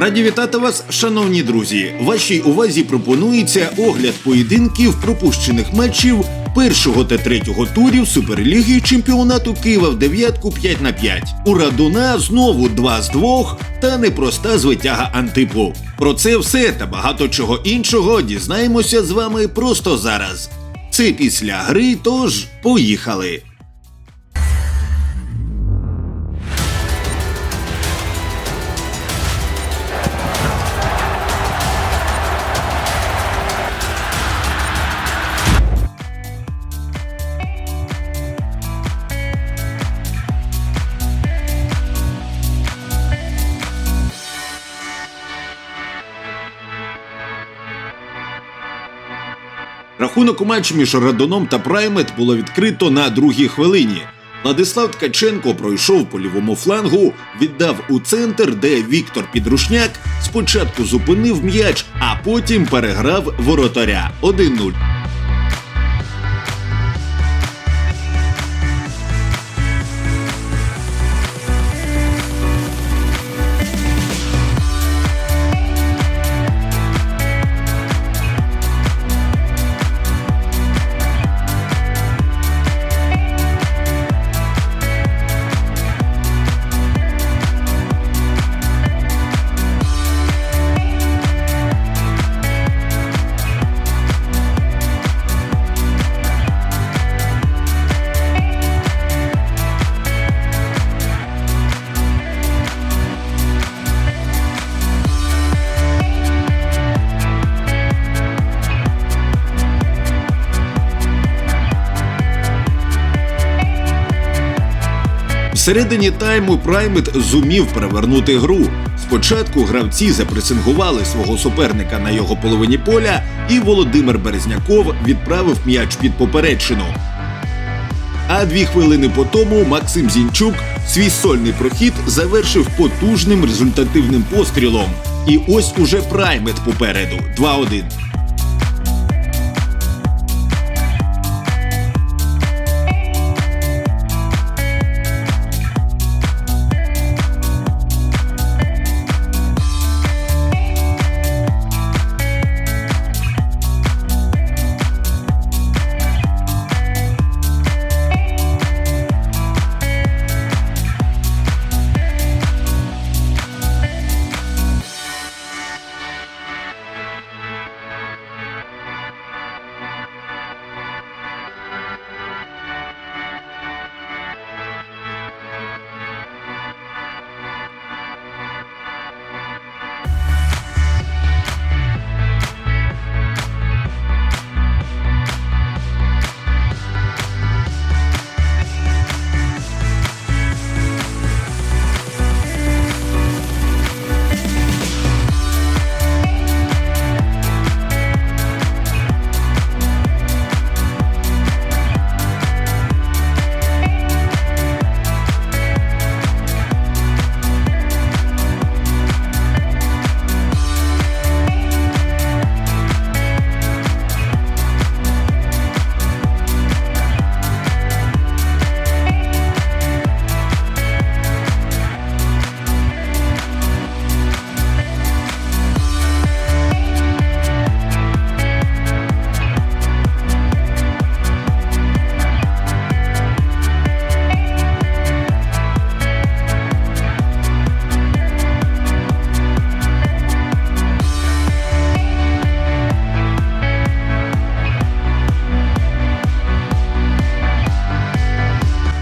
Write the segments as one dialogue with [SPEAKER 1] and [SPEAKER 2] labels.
[SPEAKER 1] Раді вітати вас, шановні друзі. Вашій увазі пропонується огляд поєдинків пропущених матчів першого та третього турів Суперліги чемпіонату Києва в дев'ятку 5 на 5. У Радуна знову 2 з 2 та непроста звитяга Антипу. Про це все та багато чого іншого дізнаємося з вами просто зараз. Це після гри, тож поїхали. Рахунок у матчі між Радоном та Праймет було відкрито на другій хвилині. Владислав Ткаченко пройшов по лівому флангу, віддав у центр, де Віктор Підрушняк спочатку зупинив м'яч, а потім переграв воротаря 1-0. Всередині тайму Праймет зумів перевернути гру. Спочатку гравці запресингували свого суперника на його половині поля, і Володимир Березняков відправив м'яч під поперечину. А дві хвилини по тому Максим Зінчук свій сольний прохід завершив потужним результативним пострілом. І ось уже Праймет попереду 2-1.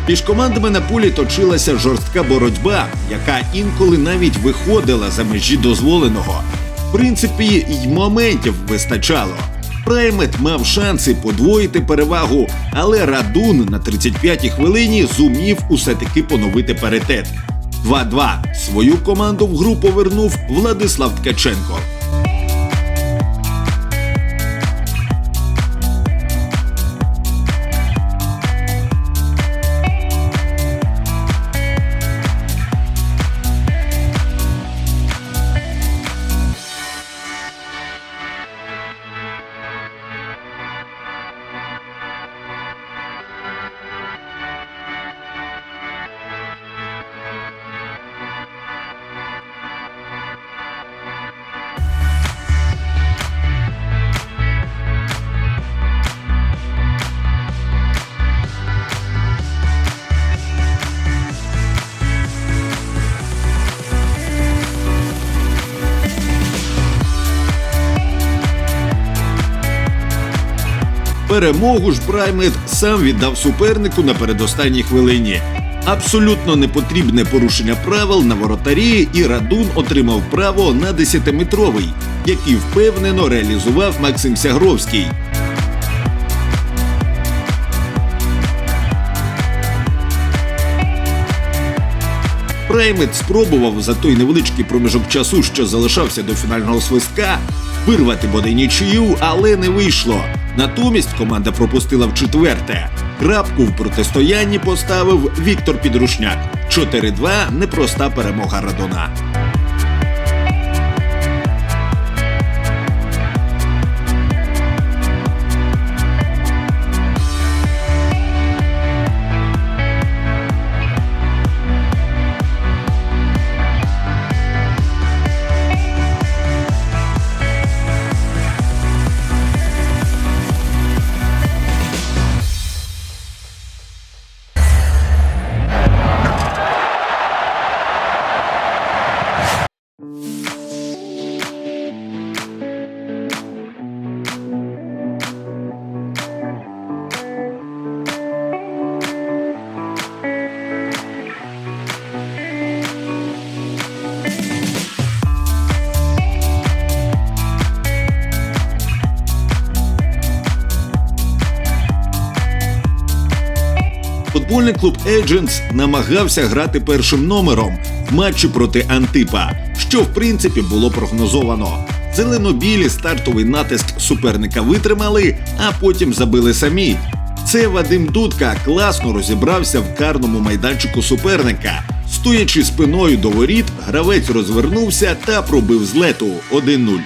[SPEAKER 1] Між командами на полі точилася жорстка боротьба, яка інколи навіть виходила за межі дозволеного. В принципі, й моментів вистачало. Праймет мав шанси подвоїти перевагу, але Радун на 35-й хвилині зумів усе таки поновити паритет. 2-2. Свою команду в гру повернув Владислав Ткаченко. Перемогу ж Праймет сам віддав супернику на передостанній хвилині. Абсолютно непотрібне порушення правил на воротарі, і Радун отримав право на 10-метровий, який впевнено реалізував Максим Сягровський. Праймет спробував за той невеличкий проміжок часу, що залишався до фінального свистка, вирвати бодай нічию, але не вийшло. Натомість команда пропустила в четверте. Крапку в протистоянні поставив Віктор Підрушняк. 4-2 – непроста перемога Радона. Футбольний клуб Еджентс намагався грати першим номером в матчі проти Антипа, що в принципі було прогнозовано. Зелено-білі стартовий натиск суперника витримали, а потім забили самі. Це Вадим Дудка класно розібрався в карному майданчику суперника. Стоячи спиною до воріт, гравець розвернувся та пробив з лету 1-0.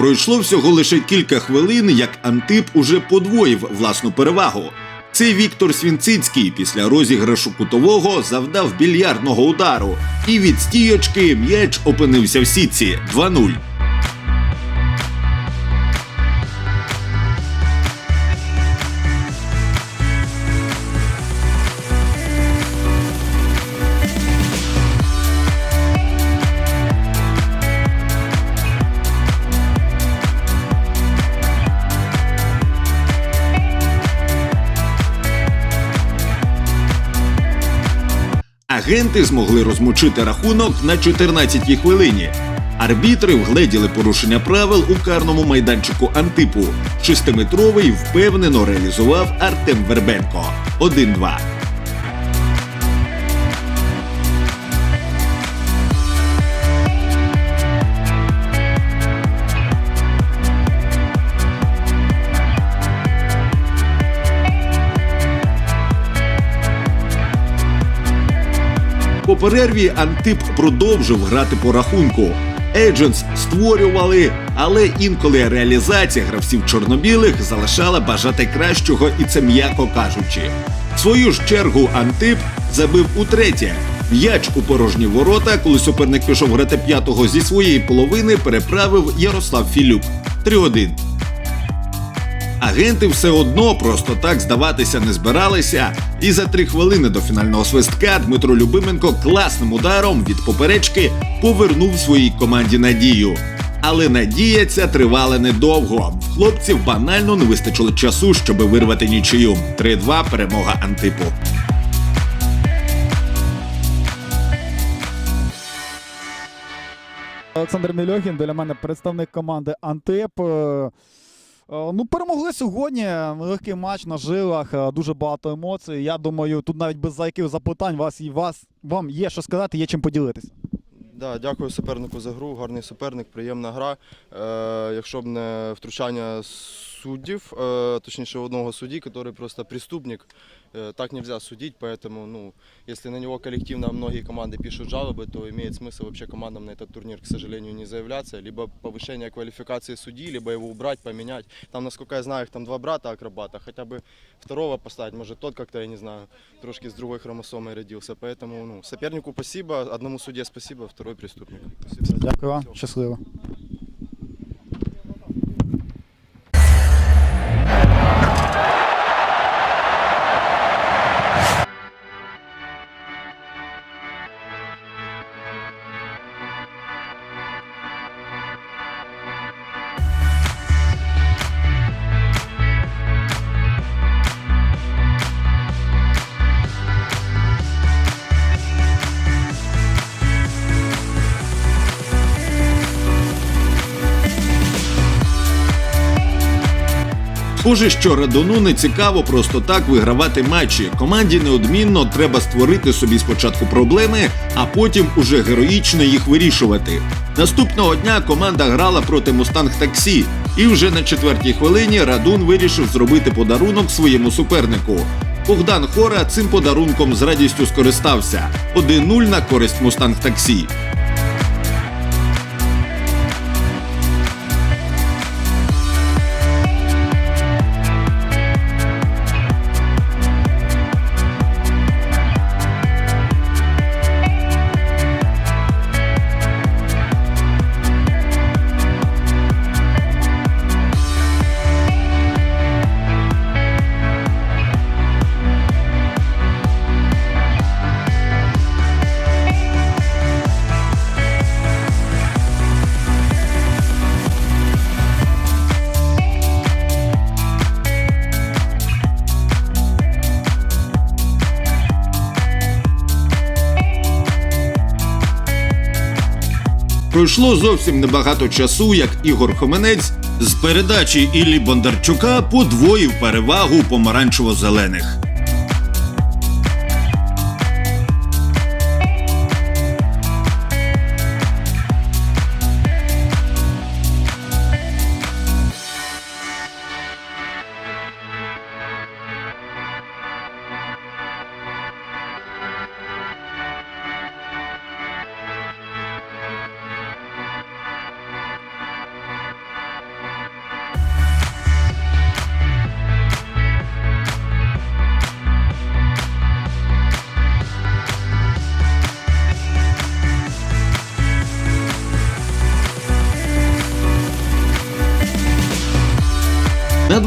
[SPEAKER 1] Пройшло всього лише кілька хвилин, як Антип уже подвоїв власну перевагу. Цей Віктор Свінцицький після розіграшу кутового завдав більярдного удару, і від стійочки м'яч опинився в сітці 2-0. Агенти змогли розмочити рахунок на 14-й хвилині. Арбітри вгледіли порушення правил у карному майданчику Антипу. Шестиметровий впевнено реалізував Артем Вербенко. 1-2. Перерві Антип продовжив грати по рахунку. Еджентс створювали, але інколи реалізація гравців чорнобілих залишала бажати кращого, і це м'яко кажучи. В свою ж чергу Антип забив утретє. М'яч у порожні ворота, коли суперник пішов грати п'ятого зі своєї половини, переправив Ярослав Філюк. 3-1. Агенти все одно просто так здаватися не збиралися, і за три хвилини до фінального свистка Дмитро Любименко класним ударом від поперечки повернув своїй команді надію. Але надія ця тривала недовго. Хлопців банально не вистачило часу, щоби вирвати нічию. 3-2 перемога Антипу.
[SPEAKER 2] Олександр Мільохін для мене представник команди Антип. Е, Ну, перемогли сьогодні. Легкий матч на жилах, е, дуже багато емоцій. Я думаю, тут навіть без зайків запитань вас і вас вам є що сказати, є чим поділитись.
[SPEAKER 3] Да, дякую супернику за гру. Гарний суперник, приємна гра. Е, якщо б не втручання суддів, е, точніше одного судді, який просто преступник, е, так нельзя судить, поэтому, ну, если на него коллективно многие команды пишут жалобы, то имеет смысл вообще командам на этот турнир, к сожалению, не заявляться, либо повышение квалификации судьи, либо его убрать, поменять. Там, насколько я знаю, их там два брата акробата, хотя бы второго поставить, может тот как-то, я не знаю, трошки с другой хромосомой родился, поэтому, ну, сопернику спасибо, одному судье спасибо, второй преступник. Спасибо.
[SPEAKER 2] Дякую вам, щасливо.
[SPEAKER 1] Схоже, що Радону не цікаво просто так вигравати матчі. Команді неодмінно треба створити собі спочатку проблеми, а потім уже героїчно їх вирішувати. Наступного дня команда грала проти Мустанг Таксі, і вже на четвертій хвилині Радун вирішив зробити подарунок своєму супернику. Богдан Хора цим подарунком з радістю скористався. 1-0 на користь Мустанг Таксі. Пройшло зовсім небагато часу, як Ігор Хоменець з передачі Іллі Бондарчука подвоїв перевагу помаранчево-зелених.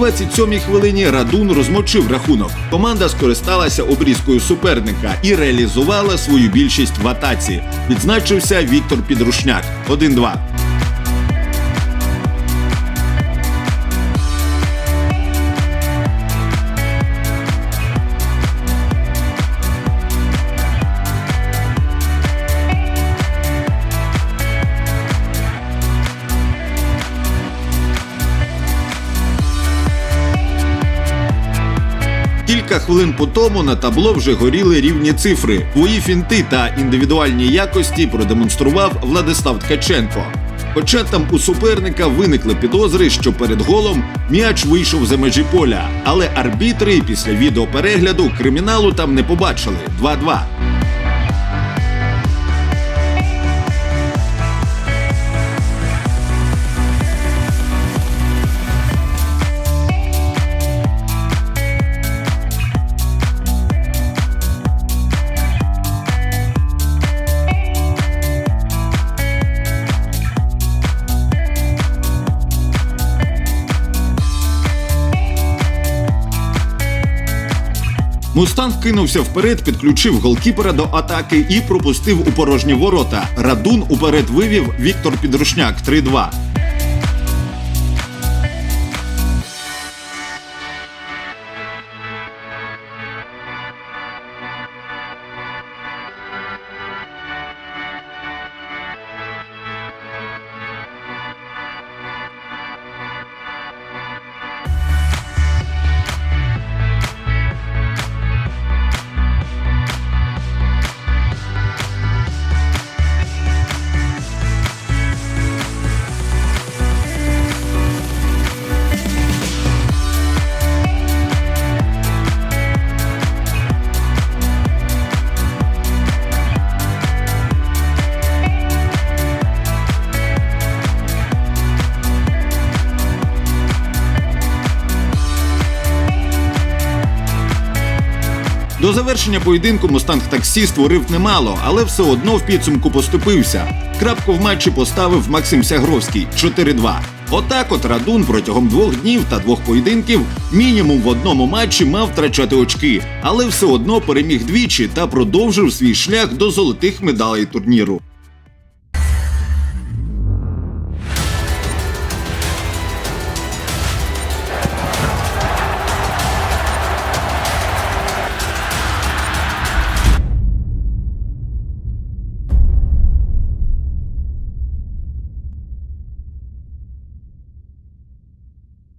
[SPEAKER 1] 27-й хвилині Радун розмочив рахунок. Команда скористалася обрізкою суперника і реалізувала свою більшість в атаці. Відзначився Віктор Підрушняк 1-2. Кілька хвилин по тому на табло вже горіли рівні цифри. Твої фінти та індивідуальні якості продемонстрував Владислав Ткаченко. Хоча там у суперника виникли підозри, що перед голом м'яч вийшов за межі поля, але арбітри після відеоперегляду криміналу там не побачили 2-2. Мустанг кинувся вперед, підключив голкіпера до атаки і пропустив у порожні ворота. Радун уперед вивів Віктор Підрушняк 3-2. Завершення поєдинку Мустанг Таксі створив немало, але все одно в підсумку поступився. Крапку в матчі поставив Максим Сягровський 4-2. Отак от Радун протягом двох днів та двох поєдинків мінімум в одному матчі мав втрачати очки, але все одно переміг двічі та продовжив свій шлях до золотих медалей турніру.